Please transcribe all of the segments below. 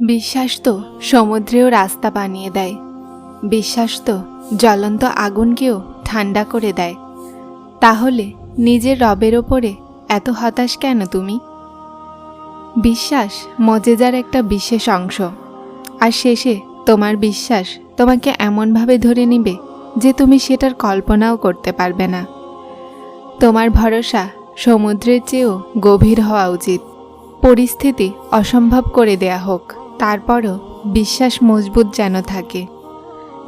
বিশ্বাস তো সমুদ্রেও রাস্তা বানিয়ে দেয়। বিশ্বাস তো জ্বলন্ত আগুনকেও ঠান্ডা করে দেয়। তাহলে নিজের রবের ওপরে এত হতাশ কেন তুমি? বিশ্বাস মজেজার একটা বিশেষ অংশ। আর শেষে তোমার বিশ্বাস তোমাকে এমনভাবে ধরে নিবে যে তুমি সেটার কল্পনাও করতে পারবে না। তোমার ভরসা সমুদ্রের চেয়েও গভীর হওয়া উচিত। পরিস্থিতি অসম্ভব করে দেয়া হোক। তারপরও বিশ্বাস মজবুত যেন থাকে।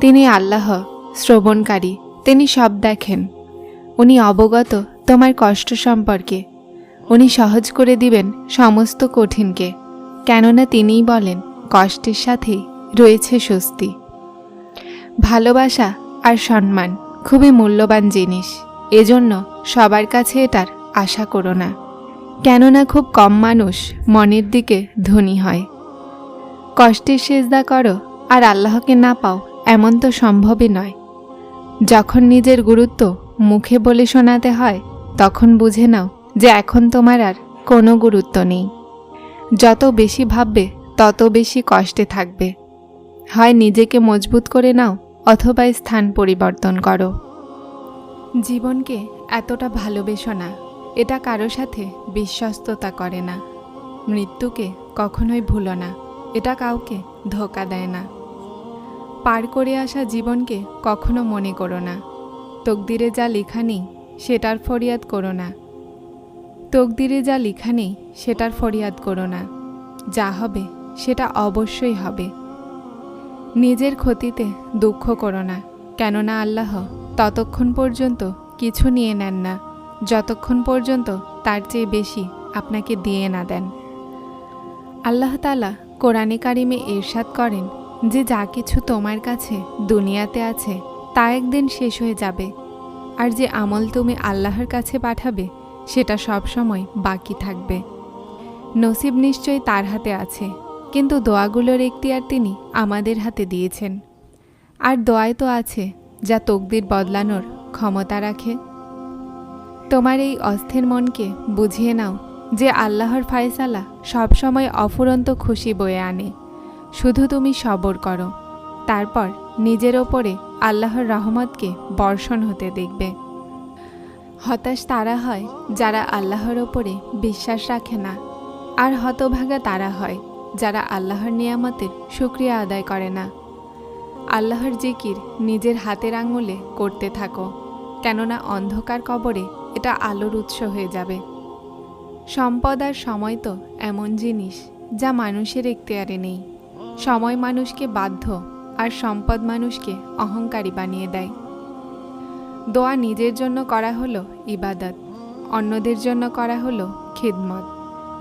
তিনি আল্লাহ, শ্রবণকারী, তিনি সব দেখেন। উনি অবগত তোমার কষ্ট সম্পর্কে। উনি সহজ করে দিবেন সমস্ত কঠিনকে, কেননা তিনিই বলেন, কষ্টের সাথেই রয়েছে স্বস্তি। ভালোবাসা আর সম্মান খুবই মূল্যবান জিনিস, এজন্য সবার কাছে এটার আশা করো না। কেননা খুব কম মানুষ মনের দিকে ধনী হয়। কষ্টের সেজদা করো আর আল্লাহকে না পাও, এমন তো সম্ভবই নয়। যখন নিজের গুরুত্ব মুখে বলে শোনাতে হয়, তখন বুঝে নাও যে এখন তোমার আর কোনো গুরুত্ব নেই। যত বেশি ভাববে, তত বেশি কষ্টে থাকবে। হয় নিজেকে মজবুত করে নাও, অথবা স্থান পরিবর্তন করো। জীবনকে এতটা ভালোবেসো না, এটা কারও সাথে বিশ্বস্ততা করে না। মৃত্যুকে কখনোই ভুলো না। এটা কাউকে ধোকা দেয় না। পার করে আসা জীবনকে কখনো মনে করো না। তকদিরে যা লেখা নেই, সেটার ফরিয়াদ করো না। তকদিরে যা লেখা নেই, সেটার ফরিয়াদ করো না। যা হবে, সেটা অবশ্যই হবে। নিজের ক্ষতিতে দুঃখ করো না, কেননা আল্লাহ ততক্ষণ পর্যন্ত কিছু নিয়ে নেন না, যতক্ষণ পর্যন্ত তার চেয়ে বেশি আপনাকে দিয়ে না দেন। আল্লাহ তালা কোরআনে কারিমে এরশাদ করেন যে যা কিছু তোমার কাছে দুনিয়াতে আছে, তা একদিন শেষ হয়ে যাবে। আর যে আমল তুমি আল্লাহর কাছে পাঠাবে, সেটা সব সময় বাকি থাকবে। নসিব নিশ্চয়ই তার হাতে আছে, কিন্তু দোয়াগুলোর এখতিয়ার তিনি আমাদের হাতে দিয়েছেন। আর দোয়ায় তো আছে, যা তকদির বদলানোর ক্ষমতা রাখে। তোমার এই অস্থির মনকে বুঝিয়ে নাও যে আল্লাহর ফায়সালা সবসময় অফুরন্ত খুশি বয়ে আনে। শুধু তুমি সবর করো। তারপর নিজের ওপরে আল্লাহর রহমতকে বর্ষণ হতে দেখবে। হতাশ তারা হয় যারা আল্লাহর ওপরে বিশ্বাস রাখে না। আর হতভাগা তারা হয় যারা আল্লাহর নিয়ামতের শুক্রিয়া আদায় করে না। আল্লাহর জিকির নিজের হাতের আঙুলে করতে থাকো, কেননা অন্ধকার কবরে এটা আলোর উৎস হয়ে যাবে। সম্পদ আর সময় তো এমন জিনিস যা মানুষের এখতিয়ারে নেই। সময় মানুষকে বাধ্য আর সম্পদ মানুষকে অহংকারী বানিয়ে দেয়। দোয়া নিজের জন্য করা হলো ইবাদত, অন্যদের জন্য করা হলো খিদমত।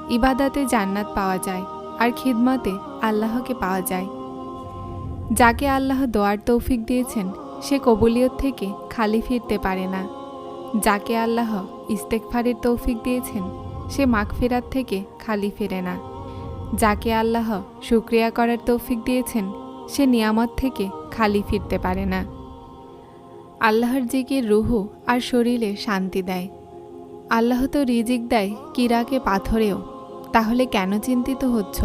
ইবাদতে জান্নাত পাওয়া যায় আর খিদমতে আল্লাহকে পাওয়া যায়। যাকে আল্লাহ দোয়ার তৌফিক দিয়েছেন, সে কবুলিয়ত থেকে খালি ফিরতে পারে না। যাকে আল্লাহ ইস্তেকফারের তৌফিক দিয়েছেন সে মাগফিরাত থেকে খালি ফেরে না। যাকে আল্লাহ শুক্রিয়া করার তৌফিক দিয়েছেন, সে নিয়ামত থেকে খালি ফিরতে পারে না। আল্লাহর জিকির রুহু আর শরীরে শান্তি দেয়। আল্লাহ তো রিজিক দেয় কিরাকে পাথরেও, তাহলে কেন চিন্তিত হচ্ছ?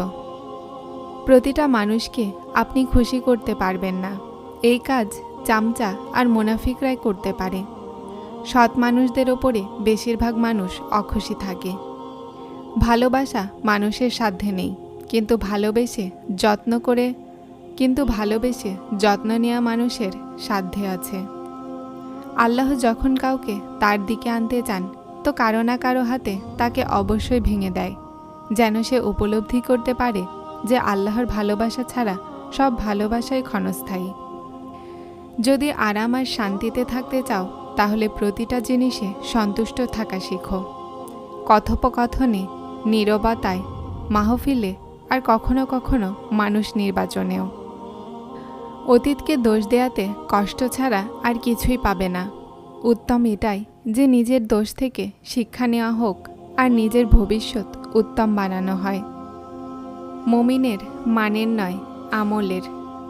প্রতিটা মানুষকে আপনি খুশি করতে পারবেন না। এই কাজ চামচা আর মুনাফিকরাই করতে পারে। সৎ মানুষদের ওপরে বেশিরভাগ মানুষ অখুশি থাকে। ভালোবাসা মানুষের সাধ্যে নেই। কিন্তু ভালোবেসে যত্ন করে, কিন্তু ভালোবেসে যত্ন নেওয়া মানুষের সাধ্যে আছে। আল্লাহ যখন কাউকে তার দিকে আনতে চান, তো কারও না কারও হাতে তাকে অবশ্যই ভেঙে দেয়। যেন সে উপলব্ধি করতে পারে যে আল্লাহর ভালোবাসা ছাড়া সব ভালোবাসাই ক্ষণস্থায়ী। যদি আরাম আর শান্তিতে থাকতে চাও, তাহলে প্রতিটা জিনিসে সন্তুষ্ট থাকা শিখো। কথোপকথনে নীরবতায়, মাহফিলে আর কখনো কখনো মানুষ নির্বাচনেও। অতীতকে দোষ দেয়াতে কষ্ট ছাড়া আর কিছুই পাবে না। উত্তম এটাই যে নিজের দোষ থেকে শিক্ষা নেওয়া হোক আর নিজের ভবিষ্যৎ উত্তম বানানো হয়। মমিনের মানের নয়, আমলের,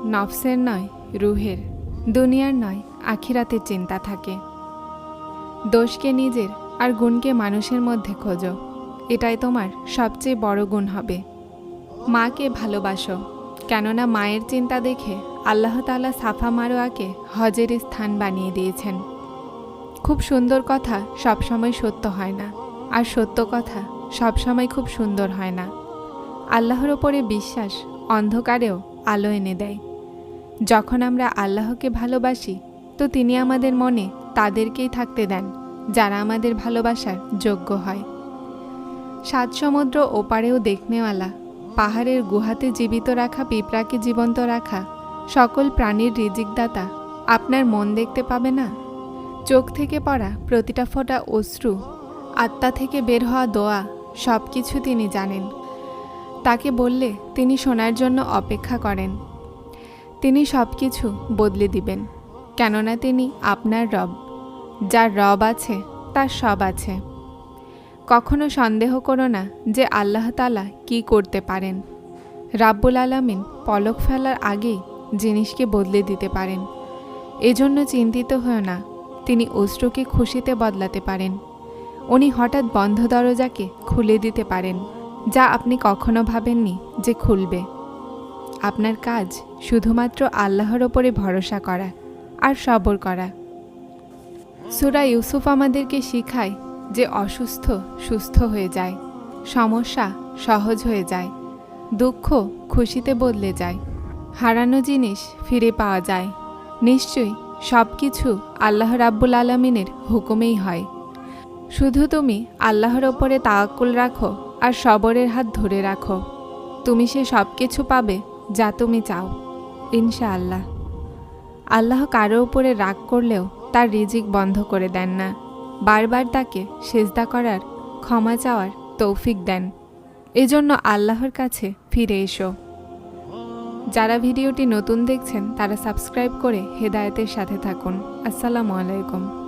নফসের নয়, রুহের, দুনিয়ার নয়, আখিরাতের চিন্তা থাকে। দোষকে নিজের আর গুণকে মানুষের মধ্যে খোঁজো। এটাই তোমার সবচেয়ে বড় গুণ হবে। মাকে ভালোবাসো, কেননা মায়ের চিন্তা দেখে আল্লাহ তাআলা সাফা মারোয়াকে হজের স্থান বানিয়ে দিয়েছেন। খুব সুন্দর কথা সবসময় সত্য হয় না, আর সত্য কথা সবসময় খুব সুন্দর হয় না। আল্লাহর ওপরে বিশ্বাস অন্ধকারেও আলো এনে দেয়। যখন আমরা আল্লাহকে ভালোবাসি, তো তিনি আমাদের মনে তাদেরকেই থাকতে দেন, যারা আমাদের ভালোবাসার যোগ্য হয়। সাত সমুদ্র ওপারেও দেখনেওয়ালা, পাহাড়ের গুহাতে জীবিত রাখা, পিঁপড়াকে জীবন্ত রাখা, সকল প্রাণীর রিজিকদাতা আপনার মন দেখতে পাবে না? চোখ থেকে পড়া প্রতিটা ফোঁটা অশ্রু, আত্মা থেকে বের হওয়া দোয়া সব কিছু তিনি জানেন। তাকে বললে তিনি শোনার জন্য অপেক্ষা করেন। তিনি সব কিছু বদলে দিবেন, কেননা তিনি আপনার রব, যার রব আছে, তার সব আছে। কখনো সন্দেহ করো না যে আল্লাহ তালা কি করতে পারেন। রাব্বুল আলামিন পলক ফেলার আগেই জিনিসকে বদলে দিতে পারেন। এজন্য চিন্তিত হও না, তিনি অশ্রুকে খুশিতে বদলাতে পারেন। উনি হঠাৎ বন্ধ দরজাকে খুলে দিতে পারেন, যা আপনি কখনো ভাবেননি যে খুলবে। আপনার কাজ শুধুমাত্র আল্লাহর ওপরে ভরসা করা আর সবর করা। সুরা ইউসুফ আমাদেরকে শিখায় যে অসুস্থ সুস্থ হয়ে যায়, সমস্যা সহজ হয়ে যায়, দুঃখ খুশিতে বদলে যায়, হারানো জিনিস ফিরে পাওয়া যায়। নিশ্চয়ই সব কিছু আল্লাহ রাব্বুল আলমিনের হুকুমেই হয়। শুধু তুমি আল্লাহর ওপরে তাওয়াক্কুল রাখো আর সবরের হাত ধরে রাখো। তুমি সে সব কিছু পাবে যা তুমি চাও, ইনশাআল্লাহ। আল্লাহ কারও উপরে রাগ করলেও তার রিজিক বন্ধ করে দেন না। বারবার তাকে সেজদা করার, ক্ষমা চাওয়ার তৌফিক দেন। এজন্য আল্লাহর কাছে ফিরে এসো। যারা ভিডিওটি নতুন দেখছেন, তারা সাবস্ক্রাইব করে হেদায়তের সাথে থাকুন। আসসালামু আলাইকুম।